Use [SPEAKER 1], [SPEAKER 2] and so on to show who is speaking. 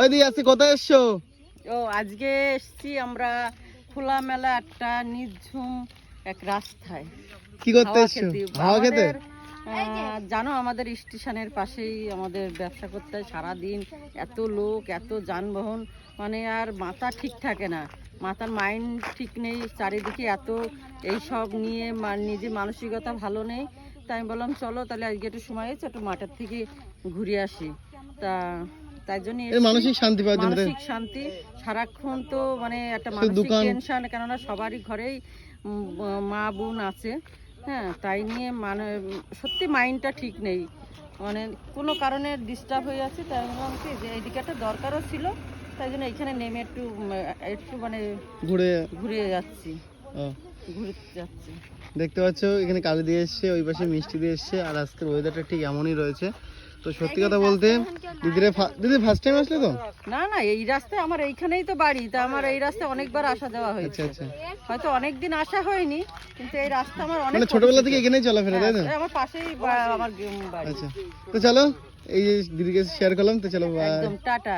[SPEAKER 1] ওই দি আসছি কোথায় এসছো?
[SPEAKER 2] ও আজকে এসছি আমরা একটা নির্ঝুম এক রাস্তায়।
[SPEAKER 1] কি করতে এসছো? হাওয়া খেতে?
[SPEAKER 2] জানো আমাদের স্টেশনের পাশেই আমাদের ব্যবসা করতে হয় সারাদিন। এত লোক এত যানবাহন মানে আর মাথা ঠিক থাকে না। মাথার মাইন্ড ঠিক নেই চারিদিকে এত এই সব নিয়ে নিজের মানসিকতা ভালো নেই। তাই আমি বললাম চলো তাহলে আজকে একটু সময় হয়েছে একটু মাঠের থেকে ঘুরে আসি। তা তাই জন্য
[SPEAKER 1] মানসিক শান্তি পাওয়ার জন্য
[SPEAKER 2] মানসিক শান্তি। সারাক্ষণ তো মানে একটা মানসিক টেনশন কেননা সবারই ঘরেই মা বোন আছে। হ্যাঁ তাই নিয়ে মানে সত্যি মাইন্ডটা ঠিক নেই। মানে কোনো কারণে ডিস্টার্ব হয়ে যাচ্ছে তাই আমি বললাম কি যে এইদিকে একটা দরকারও ছিল তাই জন্য এখানে নেমে একটু একটু মানে
[SPEAKER 1] ঘুরে
[SPEAKER 2] ঘুরে যাচ্ছি। যাচ্ছি।
[SPEAKER 1] দেখতে পাচ্ছ এখানে কালি দিয়ে এসছে ওই পাশে মিষ্টি দিয়ে এসছে আর আজকের ওয়েদারটা ঠিক এমনই রয়েছে। তো সত্যি কথা বলতে দিদিরে দিদি ফার্স্ট টাইম আসলে তো?
[SPEAKER 2] না না এই রাস্তায় আমার এইখানেই তো বাড়ি তা আমার এই রাস্তায় অনেকবার আসা যাওয়া
[SPEAKER 1] আচ্ছা
[SPEAKER 2] হয়েছে।
[SPEAKER 1] আচ্ছা
[SPEAKER 2] হয়তো অনেক দিন আসা হয়নি কিন্তু এই রাস্তা আমার অনেক
[SPEAKER 1] মানে ছোটবেলা থেকে এখানেই চলাফেরা তাই তো?
[SPEAKER 2] হ্যাঁ, আমার পাশেই আমার বাড়ি।
[SPEAKER 1] আচ্ছা। তো চলো এই যে দিদিকে শেয়ার করলাম তো চলো
[SPEAKER 2] একদম টাটা।